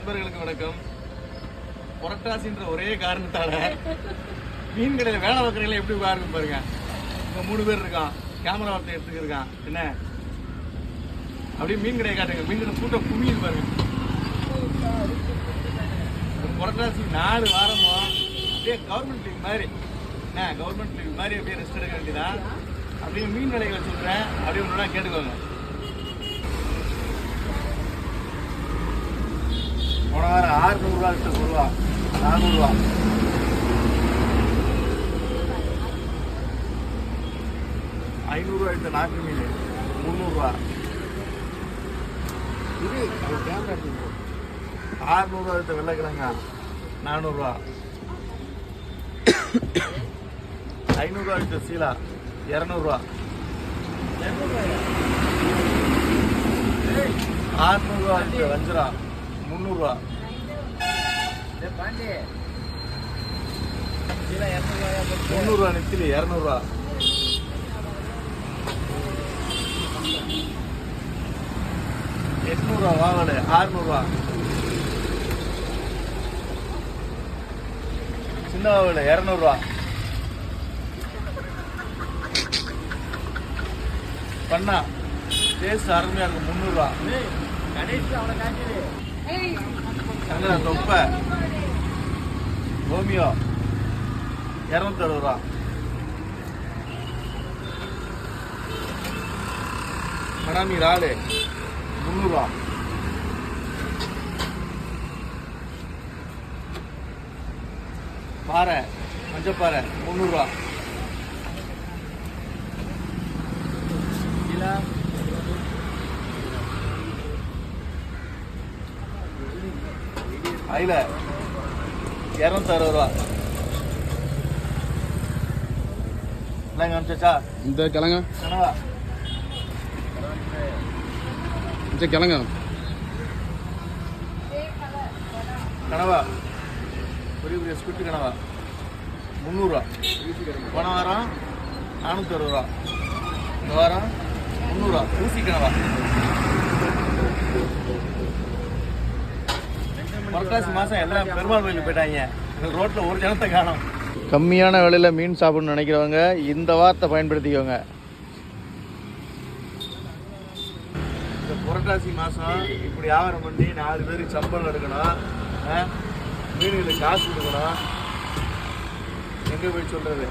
நண்பர்களுக்கு வணக்கம். புரட்டாசின்ற ஒரே காரணத்தால மீன் கடையில் வேலை பார்க்குறீங்களா எப்படி பாருங்க பாருங்க. இங்க மூணு பேர் இருக்கான். கேமரா வார்த்தை எடுத்துக்கிருக்கான். என்ன? அப்படியே மீன் கடையை காட்டுங்க. மீன் கடை கூட்டம் குமியுது பாருங்க. புரட்டாசி நாலு வாரமும் அப்படியே கவர்மெண்ட் லீவ் மாதிரி. என்ன? கவர்மெண்ட் லீவ் மாதிரி அப்படியே ரெஸ்ட் எடுக்க வேண்டியதான் அப்படியே மீன் விலைகளை சொல்கிறேன் அப்படியே ஒன்றா கேட்டுக்கோங்க. போன வாரம் ஆறுநூறுவா விட்டு ரூபா நானூறுரூவா ஐநூறுரூவா விட்டு நாட்டு மீன் முந்நூறுரூவா இது கேமரா ஆறுநூறுவா விட்டு வெள்ளைக்கிழங்கா நானூறுரூவா ஐநூறுரூவா விட்டு சீலா இரநூறுவா ஆறுநூறுவா விட்டு வஞ்சிரா முந்நூறுரூவா முந்நூறுரூவா நெத்திலி இரநூறுவா. எட்நூறுவா வாவல் ஆறுநூறுவா. சின்ன வாவல் இரநூறுவா. பண்ணா டேஸ்ட் அருமையா இருக்கும் முந்நூறுவா. சங்கரா தொப்ப. ஹோமியோ. இரநூத்தி அறுபது ரூபா மடாமி இறாலு முந்நூறுரூவா பாறை. மஞ்சப்பாறை. முந்நூறுரூவா அயில இரநூத்தி அறுபது ரூபா. இல்லைங்க அனுப்பிச்சா இந்த கிழங்க? கனவா. இந்த கிழங்க. கனவா. பெரிய பெரிய ஸ்பிட்டு கனவா. முந்நூறுரூவா போன வாரம் நானூற்றி அறுபது ரூபா. இந்த வாரம் முந்நூறுரூவா ஊசி கனவா. புரட்டாசி மாதம் எல்லாம் பெருமாள் கோயிலுக்கு போயிட்டாங்க. ரோட்டில் ஒரு ஜனத்தை காணும். கம்மியான விலையில் மீன் சாப்பிடணும்னு நினைக்கிறவங்க இந்த வார்த்தை பயன்படுத்திக்கோங்க. இந்த புரட்டாசி மாதம் இப்படி வியாபாரம் பண்ணி நாலு பேருக்கு சம்பளம் எடுக்கணும்? மீன்களுக்கு காசு கொடுக்கணும். எங்கே போய் சொல்கிறது